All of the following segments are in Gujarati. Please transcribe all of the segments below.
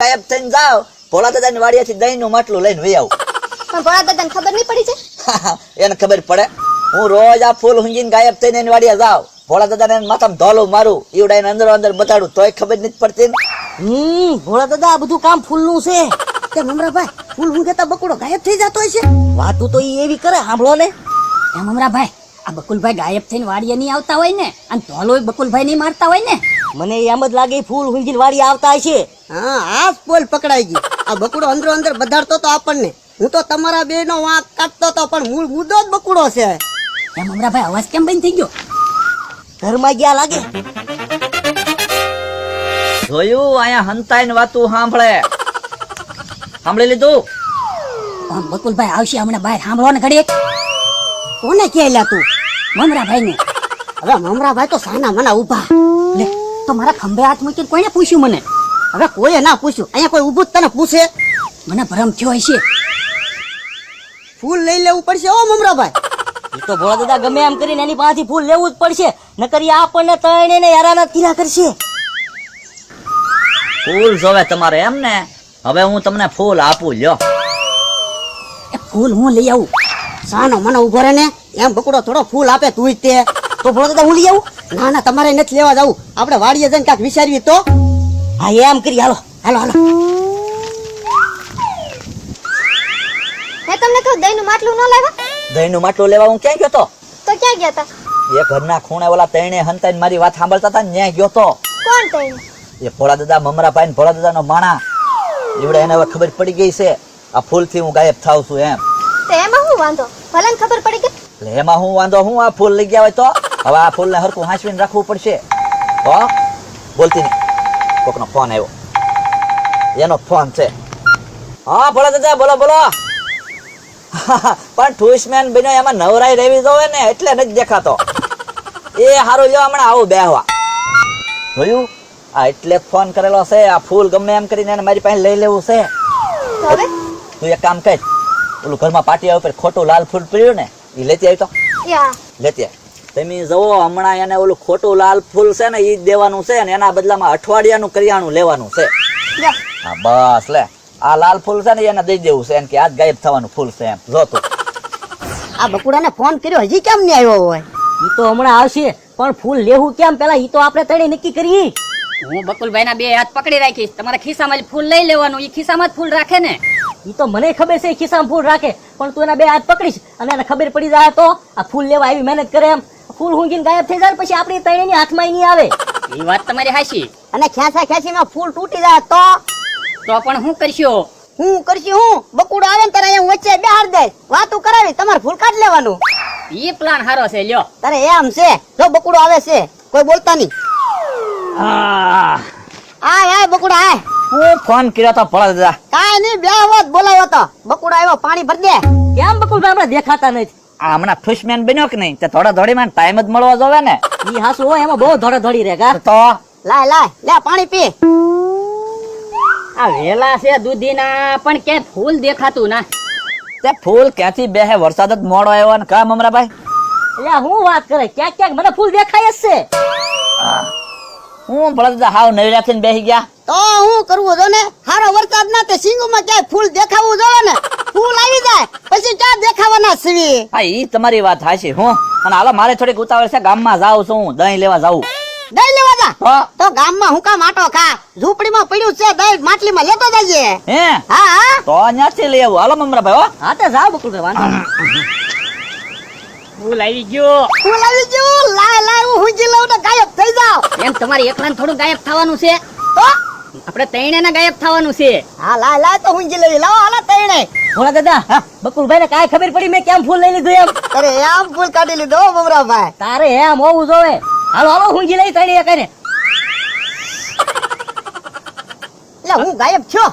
ગાયબ થઈને જાવ ભોળા દાદાની વાડિયાથી દહીંનું માટલું લઈને વહી આવું. પણ ભોળા દાદાને ખબર નહીં પડી છે? એને ખબર પડે. હું રોજ આ ફૂલ હુંજીને ગાયબ થઈને એની વાડિયા જાવ ભોળા દાદાને માથામાં ધોલું મારું. ઈવડાઈને અંદર અંદર બતાડું તોય ખબર નથી પડતી. હમ ભોળા દાદા આ બધું કામ ફૂલનું છે. કે મમરાભાઈ ફૂલ હું કેતા બકુડો ગાયબ થઈ જતો હોય છે. વાતું તો ઈ એવી કરે સાંભળો ને મમરાભાઈ આ બકુલભાઈ ગાયબ થઈને વાડીએ નહીં આવતા હોય ને અને ધોલો બકુલભાઈ નહીં મારતા હોય ને. મને એમ જ લાગે ફૂલ હુંજીને વાળી આવતા છે હા આ પોલ પકડાઈ ગઈ આ બકુડો અંદરો અંદર બધાડતો તો આપણને. હું તો તમારા બે નો વાંક કાઢતો તો પણ મૂળ મુદ્દો જ બકુડો છે. એમ અમરાભાઈ અવાજ કેમ બંધ થઈ ગયો? ઘરમાં ગયા લાગે. જોયું? અહીંયા હંતાઈને વાતું સાંભળે. સાંભળી લીધું? પણ બકુલભાઈ આવશે હમણાં બહાર સાંભળો ને ઘડીક કોને કહેલા તું? મમરાભાઈ ને હવે મમરાભાઈ તો સાના મના ઊભા તો મારા ખંભે હાથ મૂકીને કોઈને પૂછ્યું મને? હવે કોઈએ ના પૂછ્યું. અહીંયા કોઈ ઊભું તને પૂછે? મને ભરમ થયો હશે. ફૂલ લઈ લેવું પડશે ઓ મમરાભાઈ. એ તો ભોળા દાદા ગમે એમ કરીને એની પાસેથી ફૂલ લેવું જ પડશે. નકર ઈ આપણને તણે ને યારાના તીરા કરશે. ફૂલ જોવે તમારે એમ ને? હવે હું તમને ફૂલ આપું લ્યો. એ ફૂલ હું લઈ આવું. સાનો મને ઊભો રહે ને એમ બકડો થોડો ફૂલ આપે તું તે. તો ભોળા દાદા હું લઈ આવું? ના ના તમારે નથી લેવા જવું. આપણે વાડીએ જઈને કાંઈક વિચારીએ તો. હા એમ કરી હાલો હાલો હાલો. મેં તમને કહું દહીંનું માટલું ન લાવ્યા? દહીંનું માટલું લેવા હું ક્યાં ગયો તો? તો ક્યાં ગયા હતા એ ઘરના ખૂણે ઓલા તેણે હંતાઈને મારી વાત સાંભળતા હતા ને ત્યાં ગયો તો. કોણ તેણે? એ ભોળા દાદા મમરા પાઈને ભોળા દાદાનો માણા. એવડે એને હવે ખબર પડી ગઈ છે આ ફૂલથી હું ગાયબ થાવ છું એમ. તો એમાં શું વાંધો? ભલે ખબર પડી ગઈ? એટલે એમાં હું વાંધો હું આ ફૂલ લઈ ગયા હોય તો? હવે આ ફૂલને હરખું હાંચવીને રાખવું પડશે. તો બોલતી નહીં. કોકનો ફોન આવ્યો. એનો ફોન છે. હા ભોળા દાદા બોલો બોલો. પણ ઠુસમેન બન્યો એમાં નવરાઈ રહેવી જોવે ને એટલે નથી દેખાતો. એ સારું લ્યો હમણાં આવું બેહવા. જોયું? આ એટલે ફોન કરેલો છે આ ફૂલ ગમે એમ કરીને એને મારી પાસે લઈ લેવું છે. તું એક કામ કર ઓલું ઘરમાં પાટિયા ઉપર ખોટું લાલ ફૂલ પીડ્યું ને એ લેતી આવી તો. લેતી આવ. તમે જુઓ હમણાં એને ઓલું ખોટું લાલ ફૂલ છે ને એ જ દેવાનું છે ને એના બદલામાં અઠવાડિયાનું કરિયાણું લેવાનું છે. હા બસ લે. આ લાલ ફૂલ છે ને એને દઈ દેવું છે એમ કે આજ ગાયબ થવાનું ફૂલ છે એમ. જો તું. આ બકુડાને ફોન કર્યો હજી કેમ નહીં આવ્યો હોય? એ તો હમણાં આવશે પણ ફૂલ લેવું કેમ? પેલા એ તો આપણે તણે નક્કી કરી હું બકુલભાઈના બે હાથ પકડી રાખીશ. તમારા ખિસ્સામાં ફૂલ લઈ લેવાનું એ ખિસ્સામાં જ ફૂલ રાખે ને? એ તો મને ખબર છે ખિસ્સામાં ફૂલ રાખે પણ તું એના બે હાથ પકડીશ અને એને ખબર પડી જાય તો આ ફૂલ લેવા આવી મહેનત કરે એમ. ફૂલ હુંગીને ગાયબ થઈ જાય પછી આપણી તૈણીની હાથમાં નહીં આવે. એ વાત તમારી હાશી અને ખ્યાસા ખ્યાસીમાં ફૂલ તૂટી જાય તો? તો પણ હું કરશો? હું કરશું હું? બકુડો આવે ને તારે હું વચ્ચે બેહાડ દે વાતું કરાવી તમારે ફૂલ કાઢ લેવાનું. એ પ્લાન સારો છે લ્યો. તારે એમ છે. જો બકુડો આવે છે કોઈ બોલતા નહીં. આ આ બકુડા આય. હું ફોન કર્યો તો ભોળા દાદા કાઈ નહીં બે વાત બોલાવ્યો તો. બકુડા આવ્યો પાણી ભર દે. કેમ બકુડા આપણે દેખાતા નથી? આ હમણાં ફિશમેન બન્યો કે નહીં? તે થોડા માં ટાઈમ જ મળવા જોવે ને. ઈ હાસુ હોય એમાં બહુ ધોડા ધોડી રે કા? તો? લાય લાય લે પાણી પી. આ વેલા છે દૂધીના પણ કે ફૂલ દેખાતું ના. તે ફૂલ ક્યાંથી બેહે? વરસાદ જ મોડો આવ્યો ને કા મમરાભાઈ? એટલે હું વાત કરે? ક્યાંક ક્યાંક મને ફૂલ દેખાય જ છે. હું. ભોળા દાદા હાવ નવી રાખીને બેસી ગયા. તો હું કરવું જો ને? હારો વરસાદ ના તે સિંગમાં ક્યાંય ફૂલ દેખાવું જોવે ને? ફૂલ આવી જાય. પછી ક્યાં દેખાવાના સીવી હા ઈ તમારી વાત હાચી હું. અને હાલો મારે થોડીક ઉતાવળ છે ગામમાં જાઉં છું હું દહીં લેવા જાઉં. દહીં લેવા જા? તો તો ગામમાં હું કામ આટો ખા? ઝૂંપડીમાં પડ્યું છે દહીં માટલીમાં લેતો જઈએ. હે? હા હા. તો ન્યાથી લઈ આવું. હાલો મમરાભાઈ હો. હા તે જા બકુલભાઈ વાંધો. ફૂલ આવી ગયો. ફૂલ આવી ગયો? લાય લાય હું હુંજી લઉં ને ગાયબ થઈ જાવ એમ તમારી એકલાને થોડું ગાયબ થવાનું છે? તો? આપણે તૈણે ગાયબ થવાનું છે. હા લાય લાય તો હુંજી લઈ. લાવો હાલા તઈને ભોળા દાદા બકુલભાઈ ને કાંઈ ખબર પડી? મેં કેમ ફૂલ લઈ લીધું એમ? અરે એમ ફૂલ કાઢી લીધો બમરાભાઈ. તારે એમ હોવું જોવે. હાલો હાલો હુંજી લઈ તણી કરે એટલે હું ગાયબ છો?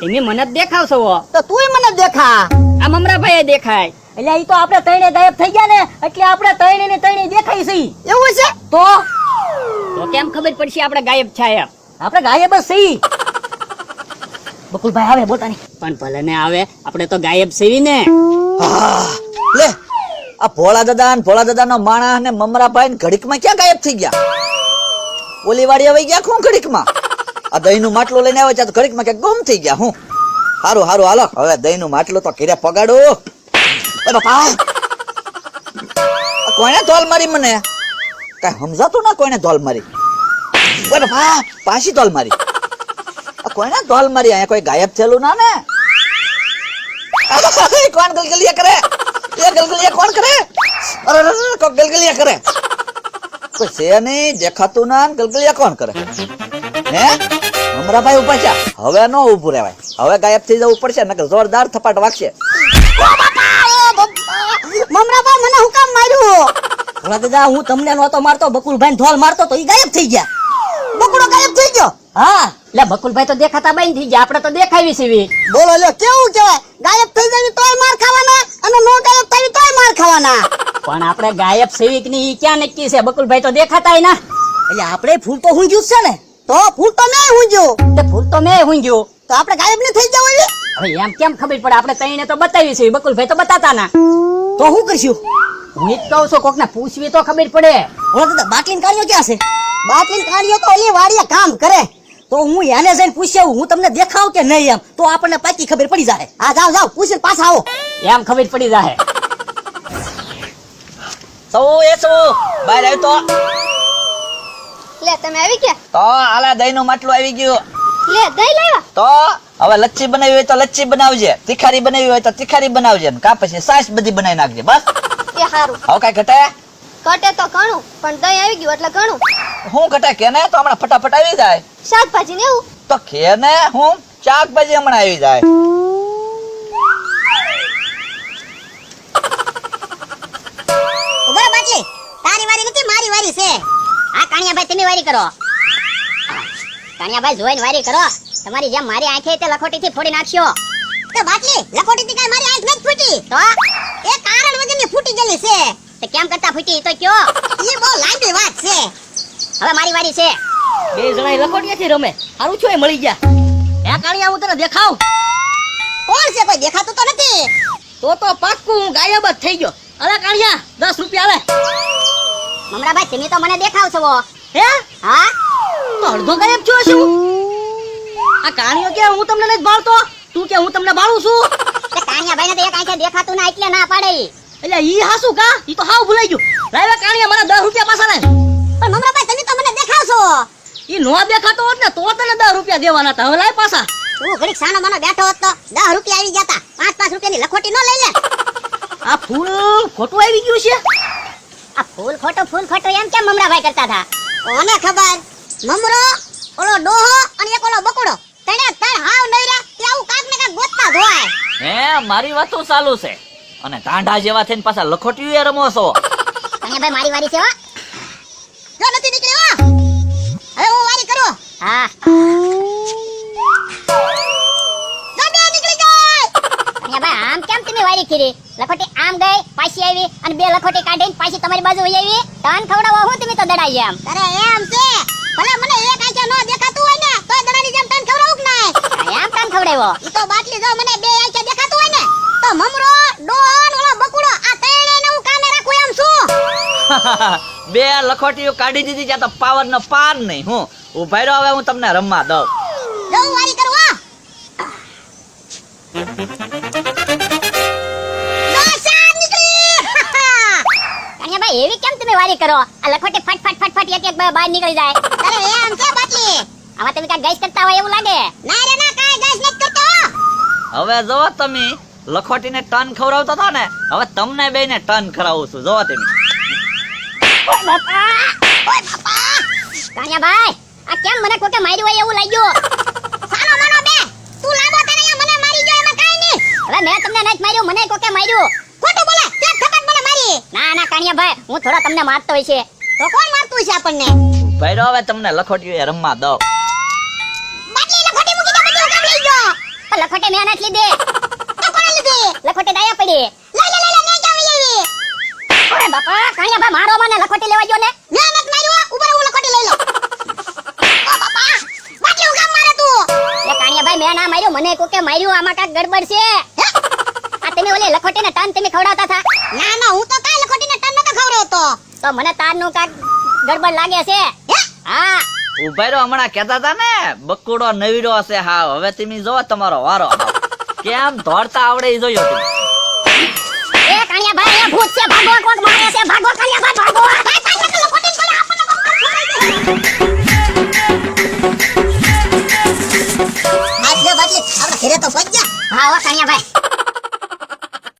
તમે મને દેખાવ છો તો તુંય મને દેખા. આ મમરાભાઈ દેખાય. એટલે એ તો આપણે તણે ગાયબ થઈ ગયા ને એટલે આપણે તણે ને તણે દેખાય છે એવું છે? તો? તો કેમ ખબર પડશે આપણે ગાયબ છે આપણે ગાયબ જ સહી બકુલભાઈ આવે બોલતા પણ ભલે ને આવે આપણે તો ગાયબ સેવી ને લે આ ભોળા દાદા ને ભોળા દાદા નો માણા ને મમરાભાઈ ને ઘડીકમાં ક્યાં ગાયબ થઈ ગયા? ઓલી વાડી આવી ગયા કોણ ઘડીકમાં? આ દહીંનું માટલું લઈને આવે છે તો ઘડીકમાં ક્યાંક ગુમ થઈ ગયા હું? હારું હારું હાલો હવે દહીંનું માટલું તો ઘીરે પગાડો. એ બાપા! આ કોણે ધોલ મારી મને? કઈ સમજાતું ના કોઈને ધોલ મારી? બાપા પાછી ધોલ મારી. આ કોઈને મારી? અહીંયા કોઈ ગાયબ થયેલું ના ને? કોણ ગલગલિયા કરે? એ ગલગલિયા કોણ કરે? અરે કોક ગલગલિયા કરે? કોઈ છે નહીં દેખાતું ના ગલગલિયા કોણ કરે? હે? મમરાભાઈ ઊભા છે. હવે નો ઊભું રહેવાય. હવે ગાયબ થઈ જવું પડશે નકર જોરદાર થપાટ વાગશે. મમરાભાઈ મને હું કામ માર્યું? દાદા હું તમને નહોતો મારતો બકુલભાઈ ઢોલ મારતો તો એ ગાયબ થઈ ગયા બકુડો ગાયબ થઈ ગયો હા એટલે બકુલભાઈ તો દેખાતા બંધ થઈ ગયા, આપણે તો દેખાવી સીવી બોલો, લ્યો, કેવું કહેવાય? ગાયબ થઈ જાય તોય માર ખાવાના અને નો ગાયબ થઈ તોય માર ખાવાના. પણ આપણે ગાયબ સેવિકની ક્યાં નક્કી છે? બકુલભાઈ તો દેખાતાય ના. એટલે આપણે ફૂલ તો હું છે ને. તો ફૂલ તો નહીં હુંજ્યો. તે ફૂલ તો મેં ઊંઘ્યું તો આપણે ગાયબ ને થઈ જવું હવે એમ કેમ ખબર પડે? આપણે તઈને તો બતાવી છે બકુલભાઈ તો બતાતા ના. તો શું કરશું? હું જ કહું છું, કોકને પૂછવી તો ખબર પડે. દાદા બાટલીન કાર્યો ક્યાં છે? બાટલી કાર્યો તો ઓલી વાડીએ કામ કરે. તો હું એને જઈને પૂછ્યા હું તમને દેખાવ કે નહીં એમ? તો આપણને પાકી ખબર પડી જાય. આ જાઓ જાઓ પૂછીને પાછા આવો. એમ ખબર પડી જાય. સૌ એ સૌ બહાર આવ્યો તો. લે તમે આવી ગયા? તો આલા દહીંનું માટલું આવી ગયું. લે દહીં લાવ્યા? તો હવે લચ્છી બનાવી હોય તો લચ્છી બનાવજે. તીખારી બનાવી હોય તો તીખારી બનાવજે ને કા પછી સાસ બધી બનાવી નાખજે. બસ. એ સારું હવે કઈ ઘટે? કટે તો ઘણું પણ દહીં આવી ગયું એટલે ઘણું. હું ઘટે કે ને તો હમણાં ફટાફટ આવી જાય. શાકભાજી ને એવું? તો કે ને હું શાકભાજી હમણાં આવી જાય. ઊભા બાટલી તારી વારી નથી મારી વારી છે. હા કાણિયાભાઈ તમે વારી કરો. કાણિયાભાઈ જોઈને વારી કરો. તમારી જેમ મારી આંખે તે લખોટી થી ફોડી નાખશો તો બાટલી લખોટીથી કાઈ મારી આંખ નથી ફૂટી? તો? એ કારણ વગરની ફૂટી ગયેલી છે. તો કેમ કરતા ફૂટી? તો કયો? એ બહુ લાંબી વાત છે. હવે મારી વારી છે. બે જણા લખોટિયાથી રમે. સારું છો એ મળી ગયા. હે કાણી હું તને દેખાવ કોણ છે કોઈ? દેખાતું તો નથી. તો તો પાક્કું હું ગાયબ જ થઈ ગયો. અરે કાણિયા દસ રૂપિયા આવે મમરાભાઈ તમે તો મને દેખાવ છો હે? હા? તો અડધો ગાયબ છો શું આ કાણિયો કે હું તમને નથી ભાળતો? તું કે હું તમને ભાળું છું? કાણિયા કાણિયાભાઈને તો એક આંખે દેખાતું ના એટલે ના પાડે. એટલે ઈ હાસુ કા? ઈ તો હાવ ભૂલાઈ ગયું. લાવ્યા કાણિયા મારા દસ રૂપિયા પાછા લાય. પણ મમરાભાઈ તમે છો? ઈ નો દેખાતો હોત ને તો તને 10 રૂપિયા દેવાના હતા. હવે લાય પાછા. તું ઘડીક સાનો માનો બેઠો હોત તો દસ રૂપિયા આવી જતા પાંચ પાંચ રૂપિયાની લખોટી નો લઈ લે. આ ફૂલ ખોટું આવી ગયું છે? આ ફૂલ ખોટો ફૂલ ખોટો એમ કેમ મમરાભાઈ કરતા હતા? કોને ખબર? મમરો ઓલો ડોહો અને એક ઓલો બકુડો. તણે તણ હાવ નઈરા તે આવું કાક ને કાક ગોતતા ધોય હે મારી વાતો ચાલુ છે. અને ટાંઢા જેવા થઈને પાછા લખોટીયું રમો છો. અહીંયા ભાઈ મારી વારી છે હો. જો નથી હા બે નીકળી ગઈ અને ભાઈ આમ કેમ તમે વારી કરી? લખોટી આમ ગઈ પાછી આવી અને બે લખોટી કાઢીને પાછી તમારી બાજુ વહી આવી. તાન ખવડાવો હું તમે તો દડાઈ એમ. અરે એમ છે? ભલે મને એક આંખે નો દેખાતું હોય ને તો દડાની જેમ તન ખવડાવું કે નહીં? એમ તન ખવડાવ્યો ઈ તો બાટલી જો મને બે આંખે દેખાતું હોય ને તો મમરો ડોન ઓલો બકુડો આ ત્રણેયને હું કામે રાખું એમ છું બે લખોટીઓ કાઢી દીધી ત્યાં તો પાવર નો પાર નહીં હું. ઊભા રહ્યો હવે હું તમને રમવા દઉં. જો વારી એવી કેમ તમે વારી કરો? આ લખોટી ફટ ફટ ફટ ફટ એક એક બહાર નીકળી જાય. અરે એમ કે બાટલી આમાં તમે કાંઈ ગેસ કરતા હોય એવું લાગે? ના રે ના કાંઈ ગેસ નથી કરતો. હવે જો તમે લખોટીને ટન ખવડાવતો હતો ને હવે તમને બેને ટન ખવડાવું છું. જોવો તમે. ઓ બાપા ઓ બાપા. કાનિયાભાઈ આ કેમ મને કોકે માર્યું હોય એવું લાગ્યું? સાનો માનો બે તું લાંબો તને અહીંયા મને મારી ગયો એમાં કાઈ નહીં. હવે મેં તમને નથી માર્યું મને કોકે માર્યું? ખોટું બોલે કે થકત મને મારી. ના ના કાનિયાભાઈ હું થોડો તમને મારતો હોય છે. તો કોણ મારતું છે આપણને? ભાઈ હવે તમને લખોટીઓ રમવા દો બાટલી લખોટી મૂકી દે બધું કામ લઈ ગયો તો લખોટી મેં નથી લીધી. તો કોણે લીધી? લખોટી દાયા પડી. લઈ લે લઈ લે મેં ક્યાં વહી આવી. ઓરે બાપા કાનિયાભાઈ મારો મને લખોટી લેવા ગયો ને મેં ના માર્યું મને કોકે માર્યું આમાં કાક ગડબડ છે? આ તમે ઓલી લખોટીને ટન તમે ખવડાવતા હતા? ના ના હું તો કાઈ લખોટીને ટન નતો ખવડાવતો. તો મને તારનું કાક ગડબડ લાગે છે? હા? ઊભા રહ્યો હમણાં કહેતા હતા ને બકુડો નવીડો હશે હા હવે તમે જો તમારો વારો કેમ દોડતા આવડે ઈ જોયો તમે. એ કાણિયા ભાઈ એ ભૂત છે ભાગો કોક મારે છે ભાગો કાણિયા ભાઈ ભાગો. આપણે ઘરે તો પહોંચ ગયા. હા હો કાણિયા ભાઈ.